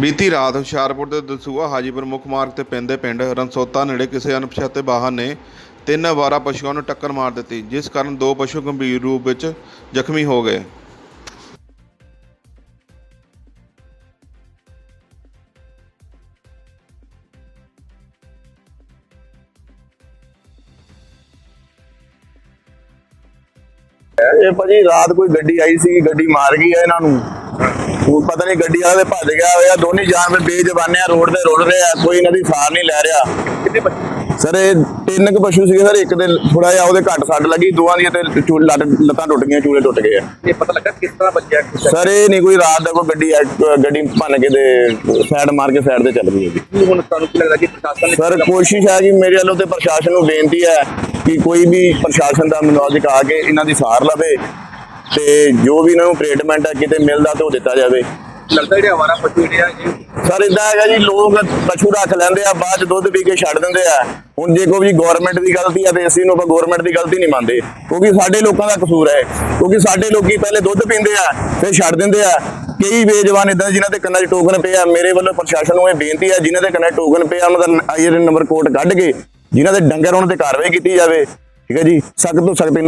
ਬੀਤੀ ਰਾਤ ਹੁਸ਼ਿਆਰਪੁਰ ਦੇ ਦਸੂਹਾ ਹਾਜੀਪੁਰ ਮੁੱਖ ਮਾਰਗ ਤੇ ਪੈਂਦੇ ਪਿੰਡ ਰਣਸੋਤਾ ਨੇੜੇ ਕਿਸੇ ਅਣਪਛਾਤੇ ਵਾਹਨ ਨੇ ਤਿੰਨ ਅਵਾਰਾ ਪਸ਼ੂਆਂ ਨੂੰ ਟੱਕਰ ਮਾਰ ਦਿੱਤੀ, ਜਿਸ ਕਾਰਨ ਦੋ ਪਸ਼ੂ ਗੰਭੀਰ ਰੂਪ ਵਿੱਚ ਜ਼ਖਮੀ ਹੋ ਗਏ। ਇਹ ਭਾਜੀ ਰਾਤ ਕੋਈ ਗੱਡੀ ਆਈ ਸੀ ਗੱਡੀ ਮਾਰ ਗਈ ਹੈ ਇਹਨਾਂ ਨੂੰ। ਹੁਣ ਪਤਾ ਨਹੀਂ ਗੱਡੀ ਵਾਲੇ ਭੱਜ ਗਿਆ ਹੋਇਆ ਦੋਨੇ ਜਾਨ ਬੇਜਵਾਨੇ ਆ ਰੋਡ ਤੇ ਰੁੜ ਰਹੇ ਆ ਕੋਈ ਇਹਨਾਂ ਦੀ ਸਾਰ ਨਹੀਂ ਲੈ ਰਿਹਾ। ਸਰ ਇਹ ਤਿੰਨ ਕੁ ਪਸ਼ੂ ਸੀਗੇ ਸਰ ਇੱਕ ਦੇ ਥੋੜਾ ਜਿਹਾ ਉਹਦੇ ਘੱਟ ਸੱਟ ਲੱਗੀ ਦੋਵਾਂ ਦੀਆਂ ਤੇ ਲੱਤ ਟੁੱਟ ਗਈਆਂ ਚੂਲੇ ਟੁੱਟ ਗਏ ਆ। ਇਹ ਪਤਾ ਲੱਗਾ ਕਿਸ ਤਰ੍ਹਾਂ ਤਰ੍ਹਾਂ ਸਰ ਇਹ ਨਹੀਂ ਕੋਈ ਰਾਤ ਦਾ ਕੋਈ ਗੱਡੀ ਗੱਡੀ ਭੰਨ ਕੇ ਤੇ ਸਾਈਡ ਮਾਰ ਕੇ ਸਾਈਡ ਤੇ ਚੱਲ ਗਈ ਹੈ ਜੀ ਹੁਣ ਤੁਹਾਨੂੰ ਕੀ ਲੱਗਦਾ ਕਿ ਪ੍ਰਸ਼ਾਸਨ ਨੇ ਸਰ ਕੋਸ਼ਿਸ਼ ਹੈ ਕਿ ਮੇਰੇ ਵੱਲੋਂ ਤੇ ਪ੍ਰਸ਼ਾਸਨ ਨੂੰ ਬੇਨਤੀ ਹੈ ਕਿ ਕੋਈ ਵੀ ਪ੍ਰਸ਼ਾਸਨ ਦਾ ਮੁਲਾਜ਼ਮ ਆ ਕੇ ਇਹਨਾਂ ਦੀ ਸਾਰ ਲਵੇ। ਤੇ ਜੋ ਵੀ ਇਹਨਾਂ ਨੂੰ ਟ੍ਰੀਟਮੈਂਟ ਹੈ ਕਿਤੇ ਮਿਲਦਾ ਤਾਂ ਉਹ ਦਿੱਤਾ ਜਾਵੇ। ਲੱਗਦਾ ਜਿਹੜੇ ਆਵਾਰਾ ਪਸ਼ੂ ਜਿਹੜੇ ਆ ਇਹ ਸਰ ਇਦਾਂ ਹੈਗਾ ਜੀ ਲੋਕ ਪਸ਼ੂ ਰੱਖ ਲੈਂਦੇ ਆ ਬਾਅਦ ਚ ਦੁੱਧ ਪੀ ਕੇ ਛੱਡ ਦਿੰਦੇ ਆ। ਹੁਣ ਜੇ ਕੋਈ ਗਵਰਨਮੈਂਟ ਦੀ ਗਲਤੀ ਆ ਤੇ ਅਸੀਂ ਨੂੰ ਆਪਾਂ ਗਵਰਨਮੈਂਟ ਦੀ ਗਲਤੀ ਨਹੀਂ ਮੰਨਦੇ। ਕਿਉਂਕਿ ਸਾਡੇ ਲੋਕਾਂ ਦਾ ਕਸੂਰ ਹੈ। ਕਿਉਂਕਿ ਸਾਡੇ ਲੋਕੀ ਪਹਿਲੇ ਦੁੱਧ ਪੀਂਦੇ ਆ ਫਿਰ ਛੱਡ ਦਿੰਦੇ ਆ। ਕਈ ਬੇਜਵਾਨ ਇਦਾਂ ਜਿਨ੍ਹਾਂ ਦੇ ਕੰਨਾਂ 'ਚ ਟੋਕਨ ਪਏ ਆ ਮੇਰੇ ਵੱਲੋਂ ਪ੍ਰਸ਼ਾਸਨ ਨੂੰ ਇਹ ਬੇਨਤੀ ਆ ਜਿਨ੍ਹਾਂ ਦੇ ਕੰਨਾਂ 'ਚ ਟੋਕਨ ਪਏ ਆ ਉਹਨਾਂ ਦਾ ਆਈਆਰ ਨੰਬਰ ਕੋਡ ਕੱਢ ਕੇ ਜਿਨ੍ਹਾਂ ਦੇ ਡੰਗਰ ਉਹਨਾਂ ਤੇ ਕਾਰਵਾਈ ਕੀਤੀ ਜਾਵੇ। ਠੀਕ ਹੈ ਜੀ? ਸਖਤ ਤੋਂ ਸਖਤ